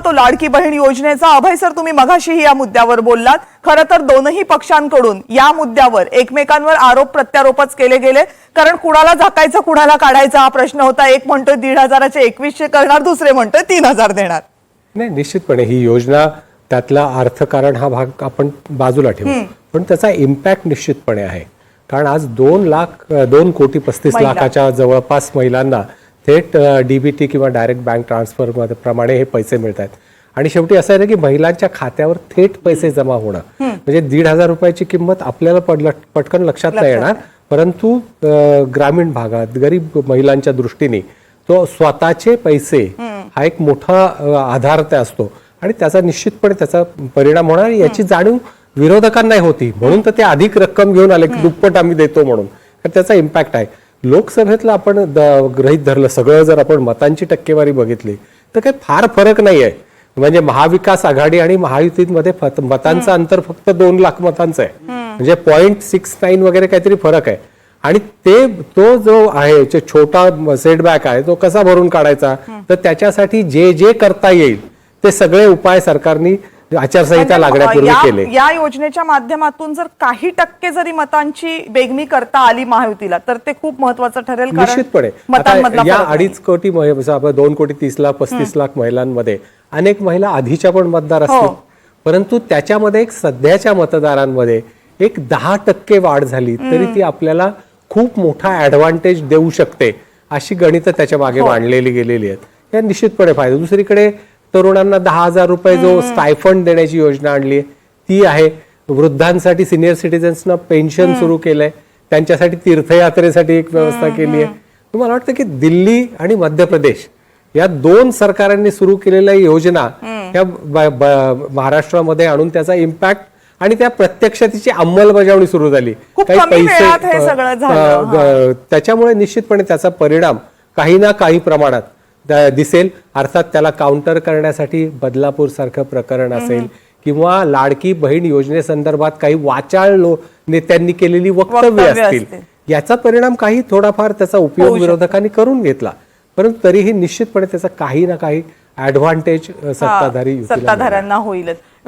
पाहतो लाडकी बहीण योजनेचा. अभय सर तुम्ही मघाशीही या मुद्द्यावर बोललात. खरं तर दोनही पक्षांकडून या मुद्द्यावर एकमेकांवर आरोप प्रत्यारोपच केले गेले. कारण कुणाला झाकायचं कुणाला काढायचा हा प्रश्न होता. एक म्हणतोय दीड हजाराचे एकवीसशे करणार दुसरे म्हणतोय तीन हजार देणार. नाही निश्चितपणे ही योजना त्यातला अर्थकारण हा भाग आपण बाजूला ठेवू. पण त्याचा इम्पॅक्ट निश्चितपणे आहे. कारण आज दोन लाख दोन कोटी पस्तीस. लाखाच्या जवळपास महिलांना थेट डीबीटी किंवा डायरेक्ट बँक ट्रान्सफर प्रमाणे हे पैसे मिळत आहेत आणि शेवटी असं आहे ना की महिलांच्या खात्यावर थेट पैसे जमा होणं. म्हणजे दीड हजार रुपयाची किंमत आपल्याला पटकन लक्षात नाही येणार. परंतु ग्रामीण भागात गरीब महिलांच्या दृष्टीने तो स्वतःचे पैसे हा एक मोठा आधार त्या असतो. आणि त्याचा निश्चितपणे त्याचा परिणाम होणार याची जाणीव विरोधकांनाही होती. म्हणून तर ते अधिक रक्कम घेऊन आले की दुप्पट आम्ही देतो म्हणून. तर त्याचा इम्पॅक्ट आहे. लोकसभेतलं आपण द- गृहीत धरलं सगळं जर आपण मतांची टक्केवारी बघितली तर काही फार फरक नाही आहे म्हणजे महाविकास आघाडी आणि महायुतीमध्ये मतांचं अंतर फक्त दोन लाख मतांचं आहे. म्हणजे पॉईंट सिक्स नाईन वगैरे काहीतरी फरक आहे. आणि ते तो जो आहे जो छोटा सेटबॅक आहे तो कसा भरून काढायचा? तर त्याच्यासाठी जे जे करता येईल ते सगळे उपाय सरकारनी आचारसंहिता म्हणजे, लागण्यापूर्वी केले या योजनेच्या माध्यमातून जर काही टक्के जरी मतांची बेगमी करता आली महायुतीला तर ते खूप महत्वाचं ठरेल निश्चितपणे या. अडीच कोटी आपण दोन कोटी तीस लाख पस्तीस लाख महिलांमध्ये अनेक महिला आधीच्या पण मतदार असतील हो. परंतु त्याच्यामध्ये एक सध्याच्या मतदारांमध्ये एक दहा टक्के वाढ झाली तरी ती आपल्याला खूप मोठा ऍडव्हान्टेज देऊ शकते अशी गणितं त्याच्या हो. मागे मांडलेली गेलेली आहेत या निश्चितपणे फायदा दुसरीकडे तरुणांना दहा हजार रुपये जो स्टायफंड देण्याची योजना आणली आहे, ती आहे. वृद्धांसाठी सिनियर सिटीजन्सना पेन्शन सुरू केलंय. त्यांच्यासाठी तीर्थयात्रेसाठी एक व्यवस्था केली आहे. मला वाटतं की दिल्ली आणि मध्य प्रदेश या दोन सरकारांनी सुरू केलेल्या योजना या महाराष्ट्रामध्ये आणून त्याचा इम्पॅक्ट आणि त्या प्रत्यक्ष तिची अंमलबजावणी सुरू झाली. हे अ, ग- त्याच्यामुळे निश्चितपणे त्याचा परिणाम काही ना काही प्रमाणात दिसेल अर्थात त्याला काउंटर करण्यासाठी बदलापूर सारखं प्रकरण असेल किंवा लाडकी बहीण योजनेसंदर्भात काही वाचाळ लो नेत्यांनी केलेली वक्तव्य असतील. याचा परिणाम काही थोडाफार त्याचा उपयोग. विरोधकांनी करून घेतला परंतु तरीही निश्चितपणे त्याचा काही ना काही ऍडव्हान्टेज सत्ताधारी. सत्ताधाऱ्यांना होईलच